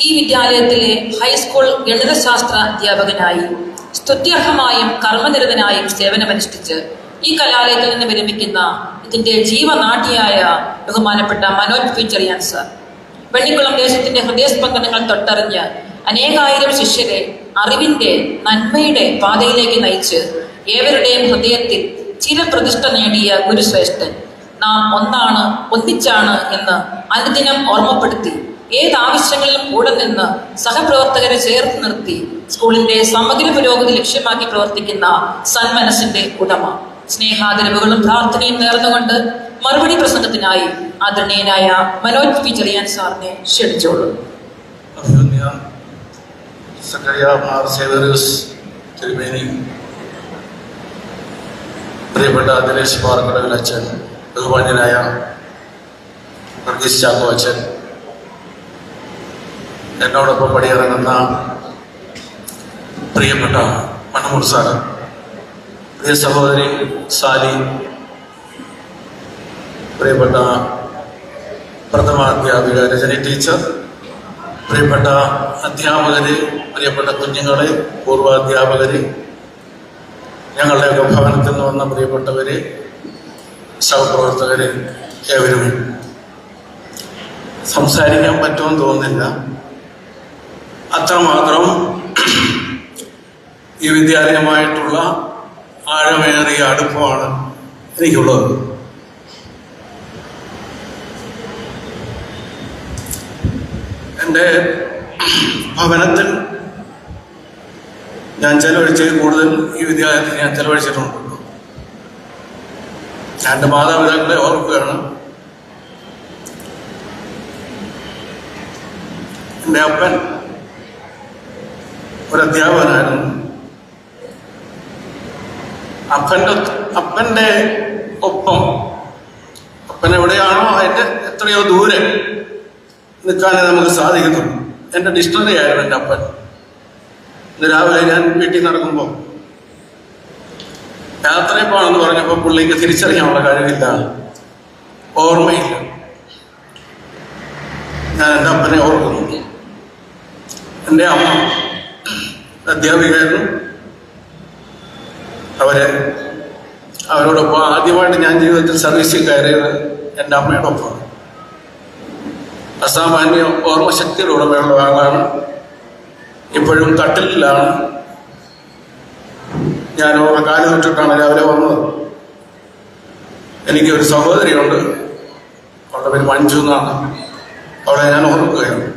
ഈ വിദ്യാലയത്തിലെ ഹൈസ്കൂൾ ഗണിതശാസ്ത്ര അധ്യാപകനായി സ്തുത്യർഹമായും കർമ്മനിരതനായും സേവനമനുഷ്ഠിച്ച് ഈ കലാലയത്തിൽ നിന്ന് വിരമിക്കുന്ന ഇതിന്റെ ജീവനാട്ടിയായ ബഹുമാനപ്പെട്ട മനോജ് പി സർ. വെണ്ണിക്കുളം ദേശത്തിന്റെ ഹൃദയസ്പന്ദനങ്ങൾ തൊട്ടറിഞ്ഞ് അനേകായിരം ശിഷ്യരെ അറിവിന്റെ നന്മയുടെ പാതയിലേക്ക് നയിച്ച് ഏവരുടെയും ഹൃദയത്തിൽ ചിരപ്രതിഷ്ഠ നേടിയ ഗുരുശ്രേഷ്ഠൻ. നാം ഒന്നാണ് ഒന്നിച്ചാണ് എന്ന് അനുദിനം ഓർമ്മപ്പെടുത്തി ഏതാവശ്യങ്ങളിലും കൂടെ നിന്ന് സഹപ്രവർത്തകരെ ചേർത്ത് നിർത്തി സ്കൂളിന്റെ സമഗ്ര പുരോഗതി ലക്ഷ്യമാക്കി പ്രവർത്തിക്കുന്ന സന്മനസിന്റെ ഉടമ. സ്നേഹാദരവുകളും പ്രാർത്ഥനയും നേർന്നുകൊണ്ട് മറുപടി പ്രസംഗത്തിനായി ആദരണീയനായ മനോജ് പി ചെറിയാൻ സാറിനെ ക്ഷണിച്ചോളൂ. പ്രിയപ്പെട്ട ദിനേശ് പാറക്കടവിൽ അച്ഛൻ ബഹുമാന്യനായ വർഗീസ് ചാക്കോ അച്ഛൻ എന്നോടൊപ്പം പടിയിറങ്ങുന്ന പ്രിയപ്പെട്ട മണമൂർ സാറ് പ്രിയ സഹോദരി സാലി പ്രിയപ്പെട്ട പ്രഥമ അധ്യാപിക രജനി ടീച്ചർ പ്രിയപ്പെട്ട അധ്യാപകര് പ്രിയപ്പെട്ട കുഞ്ഞുങ്ങളെ പൂർവാധ്യാപകര് ഞങ്ങളുടെയൊക്കെ ഭവനത്തിൽ നിന്ന് വന്ന പ്രിയപ്പെട്ടവര് സഹപ്രവർത്തകര് ഏവരും സംസാരിക്കാൻ പറ്റുമെന്ന് തോന്നുന്നില്ല. അത്രമാത്രം ഈ വിദ്യാലയമായിട്ടുള്ള ആഴമേറിയ അടുപ്പമാണ് എനിക്കുള്ളത്. എന്റെ ഭവനത്തിൽ ഞാൻ ചെലവഴിച്ചതിൽ കൂടുതൽ ഈ വിദ്യാലയത്തിൽ ഞാൻ ചെലവഴിച്ചിട്ടുണ്ട്. എന്റെ മാതാപിതാക്കളെ ഓർക്കുകയാണ്. എന്റെ അപ്പൻ ഒരു അധ്യാപകനായിരുന്നു അപ്പന്റെ അപ്പന്റെ ഒപ്പം അപ്പൻ എവിടെയാണോ അതിന്റെ എത്രയോ ദൂരെ നിൽക്കാനേ നമുക്ക് സാധിക്കത്തുള്ളൂ. എന്റെ ഡിക്ഷണറി ആയിരുന്നു എന്റെ അപ്പൻ. ഇന്ന് രാവിലെ ഞാൻ വീട്ടിൽ നടക്കുമ്പോൾ യാത്രയപ്പാണെന്ന് പറഞ്ഞപ്പോൾ പുള്ളിക്ക് തിരിച്ചറിയാനുള്ള കഴിവില്ല. ഓർമ്മയില്ല. ഞാൻ എന്റെ അപ്പനെ ഓർക്കുന്നു. എന്റെ അമ്മ അധ്യാപികയായിരുന്നു. അവരെ അവരോടൊപ്പം ആദ്യമായിട്ട് ഞാൻ ജീവിതത്തിൽ സർവീസിൽ കയറിയത് എന്റെ അമ്മയോടൊപ്പം അസാമാന്യ ഓർമ്മശക്തിയുടെ ഉടമയുള്ള ആളാണ് ഇപ്പോഴും തട്ടിലാണ് ഞാൻ ഓർമ്മ കാലു തൊട്ടിട്ടാണ് രാവിലെ വന്നത്. എനിക്കൊരു സഹോദരിയുണ്ട്. അവളുടെ പേര് മഞ്ജു എന്നാണ്. അവളെ ഞാൻ ഓർക്കുകയാണ്.